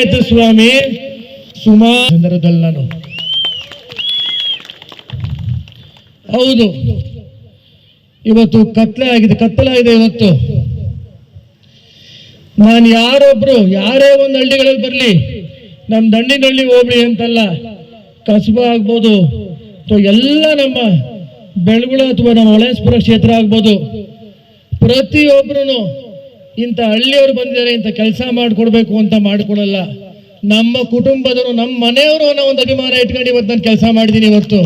ಆಯ್ತು ಸ್ವಾಮಿ ಸುಮಾರು ಸಂದರ್ಭದಲ್ಲಿ ನಾನು ಹೌದು. ಇವತ್ತು ಕತ್ಲೆ ಆಗಿದೆ ಕತ್ತಲಾಗಿದೆ ಇವತ್ತು. ನಾನು ಯಾರೊಬ್ರು, ಯಾರೇ ಒಂದು ಹಳ್ಳಿಗಳಲ್ಲಿ ಬರಲಿ ನಮ್ಮ ದಂಡಿನಹಳ್ಳಿ ಹೋಗ್ಲಿ ಅಂತಲ್ಲ, ಕಸಬಾ ಆಗ್ಬೋದು, ಅಥವಾ ಎಲ್ಲ ನಮ್ಮ ಬೆಳಗುಳ ಅಥವಾ ನಮ್ಮ ಹೊಳೇಶ್ವರ ಕ್ಷೇತ್ರ ಆಗ್ಬೋದು. ಪ್ರತಿಯೊಬ್ಬರು ಇಂಥ ಹಳ್ಳಿಯವರು ಬಂದಿದ್ದಾರೆ, ಇಂಥ ಕೆಲಸ ಮಾಡಿಕೊಡ್ಬೇಕು ಅಂತ ಮಾಡಿಕೊಡಲ್ಲ. ನಮ್ಮ ಕುಟುಂಬದವರು, ನಮ್ಮ ಮನೆಯವರು ಅನ್ನೋ ಒಂದು ಅಭಿಮಾನ ಇಟ್ಕೊಂಡು ಇವತ್ತು ನಾನು ಕೆಲಸ ಮಾಡಿದ್ದೀನಿ ಇವತ್ತು.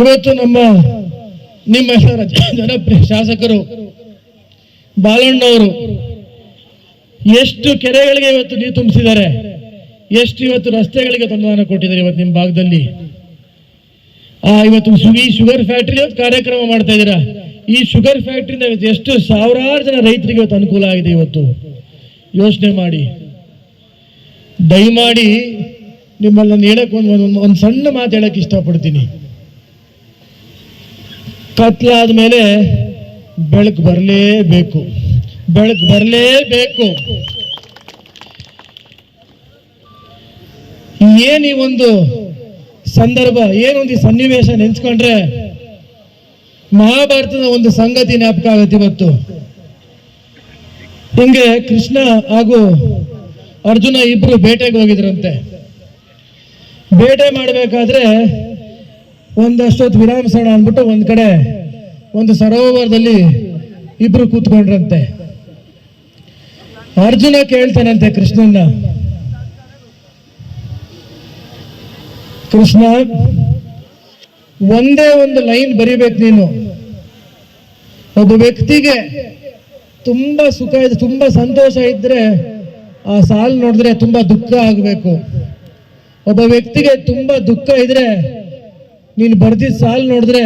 ಇವತ್ತು ನಮ್ಮ, ನಿಮ್ಮ ಜನಪ್ರಿಯ ಶಾಸಕರು, ಬಾಲಣ್ಣವರು, ಎಷ್ಟು ಕೆರೆಗಳಿಗೆ ಇವತ್ತು ನೀರು ತುಂಬಿಸಿದ್ದಾರೆ, ಎಷ್ಟು ಇವತ್ತು ರಸ್ತೆಗಳಿಗೆ ಅನುದಾನ ಕೊಟ್ಟಿದ್ದಾರೆ ಇವತ್ತು ನಿಮ್ಮ ಭಾಗದಲ್ಲಿ. ಇವತ್ತು ಸುವಿ ಶುಗರ್ ಫ್ಯಾಕ್ಟ್ರಿ ಇವತ್ತು ಕಾರ್ಯಕ್ರಮ ಮಾಡ್ತಾ ಇದ್ದೀರಾ. ಈ ಶುಗರ್ ಫ್ಯಾಕ್ಟ್ರಿಯಿಂದ ಎಷ್ಟು ಸಾವಿರಾರು ಜನ ರೈತರಿಗೆ ಇವತ್ತು ಅನುಕೂಲ ಆಗಿದೆ ಇವತ್ತು. ಯೋಚನೆ ಮಾಡಿ. ದಯಮಾಡಿ ನಿಮ್ಮಲ್ಲಿ ನಾನು ಹೇಳಕ್ ಒಂದು ಒಂದು ಒಂದು ಸಣ್ಣ ಮಾತು ಹೇಳಕ್ ಇಷ್ಟಪಡ್ತೀನಿ. ಕತ್ಲಾದ ಮೇಲೆ ಬೆಳಕು ಬರಲೇಬೇಕು. ಬೆಳಕು ಬರಲೇಬೇಕು. ಏನು ಈ ಒಂದು ಸಂದರ್ಭ ಏನೊಂದು ಸನ್ನಿವೇಶ ನೆನ್ಸ್ಕೊಂಡ್ರೆ ಮಹಾಭಾರತದ ಒಂದು ಸಂಗತಿ ಜ್ಞಾಪಕ ಆಗತ್ತೆ ಇವತ್ತು. ಹಿಂಗೆ ಕೃಷ್ಣ ಹಾಗೂ ಅರ್ಜುನ ಇಬ್ರು ಬೇಟೆಗೆ ಹೋಗಿದ್ರಂತೆ. ಬೇಟೆ ಮಾಡಬೇಕಾದ್ರೆ ಒಂದಷ್ಟೊತ್ತು ವಿರಾಮಿಸೋಣ ಅಂದ್ಬಿಟ್ಟು ಒಂದ್ ಕಡೆ ಒಂದು ಸರೋವರದಲ್ಲಿ ಇಬ್ರು ಕೂತ್ಕೊಂಡ್ರಂತೆ. ಅರ್ಜುನ ಕೇಳ್ತಾನಂತೆ ಕೃಷ್ಣನ್ನ. ಕೃಷ್ಣ, ಒಂದೇ ಒಂದು ಲೈನ್ ಬರಿಬೇಕು ನೀನು. ಒಬ್ಬ ವ್ಯಕ್ತಿಗೆ ತುಂಬಾ ಸುಖ ಇದೆ ತುಂಬಾ ಸಂತೋಷ ಇದ್ರೆ ಆ ಸಾಲು ನೋಡಿದ್ರೆ ತುಂಬಾ ದುಃಖ ಆಗಬೇಕು. ಒಬ್ಬ ವ್ಯಕ್ತಿಗೆ ತುಂಬಾ ದುಃಖ ಇದ್ರೆ ನೀನು ಬರ್ದಿದ್ದ ಸಾಲು ನೋಡಿದ್ರೆ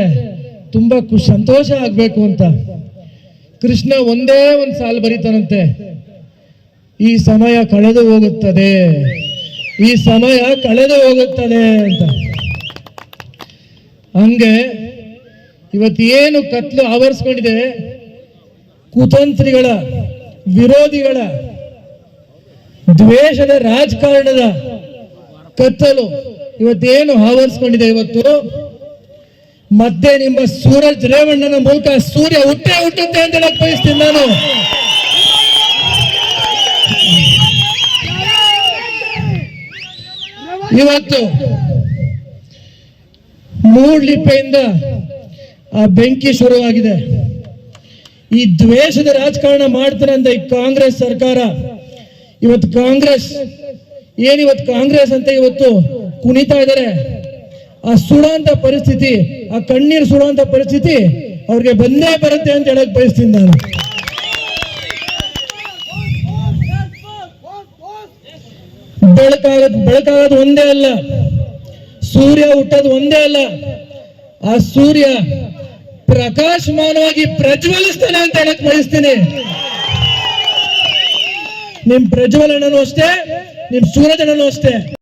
ತುಂಬಾ ಖುಷಿ, ಸಂತೋಷ ಆಗ್ಬೇಕು ಅಂತ. ಕೃಷ್ಣ ಒಂದೇ ಒಂದು ಸಾಲು ಬರೀತಾನಂತೆ. ಈ ಸಮಯ ಕಳೆದು ಹೋಗುತ್ತದೆ. ಈ ಸಮಯ ಕಳೆದು ಹೋಗುತ್ತದೆ ಅಂತ. ಹಂಗೆ ಇವತ್ತು ಏನು ಕತ್ಲು ಆವರಿಸ್ಕೊಂಡಿದೆ ಕುತಂತ್ರಿಗಳ, ವಿರೋಧಿಗಳ, ದ್ವೇಷದ ರಾಜಕಾರಣದ ಕತ್ತಲು ಇವತ್ತೇನು ಆವರಿಸ್ಕೊಂಡಿದೆ ಇವತ್ತು? ಮತ್ತೆ ನಿಮ್ಮ ಸೂರಜ್ ರೇವಣ್ಣನ ಮೂಲಕ ಸೂರ್ಯ ಹುಟ್ಟೆ ಹುಟ್ಟುತ್ತೆ ಅಂತ ಹೇಳಕ್ ಬಯಸ್ತೀನಿ ನಾನು. ಇವತ್ತು ಮೂಡ್ಲಿಪ್ಪೆಯಿಂದ ಆ ಬೆಂಕಿ ಶುರುವಾಗಿದೆ. ಈ ದ್ವೇಷದ ರಾಜಕಾರಣ ಮಾಡ್ತಾರಂತ ಈ ಕಾಂಗ್ರೆಸ್ ಸರ್ಕಾರ. ಇವತ್ತು ಕಾಂಗ್ರೆಸ್, ಏನು ಇವತ್ತು ಕಾಂಗ್ರೆಸ್ ಅಂತ ಇವತ್ತು ಕುಣಿತಾ ಇದ್ದಾರೆ ಆ ಸುಡಂತ ಪರಿಸ್ಥಿತಿ, ಆ ಕಣ್ಣೀರು ಸುಡುವಂತ ಪರಿಸ್ಥಿತಿ ಅವ್ರಿಗೆ ಬಂದೇ ಬರುತ್ತೆ ಅಂತ ಹೇಳಕ್ ಬಯಸ್ತೀನಿ ನಾನು. ಬೆಳಕಾಗದ್ ಬೆಳಕಾಗೋದು ಒಂದೇ ಅಲ್ಲ. ಸೂರ್ಯ ಹುಟ್ಟೋದು ಒಂದೇ ಅಲ್ಲ. ಆ ಸೂರ್ಯ ಪ್ರಕಾಶಮಾನವಾಗಿ ಪ್ರಜ್ವಲಿಸ್ತಾನೆ ಅಂತ ಹೇಳಕ್ ಬಯಸ್ತೀನಿ. ನಿಮ್ ಪ್ರಜ್ವಲನೂ ಅಷ್ಟೇ, ನಿಮ್ ಸೂರ್ಯನೂ ಅಷ್ಟೇ.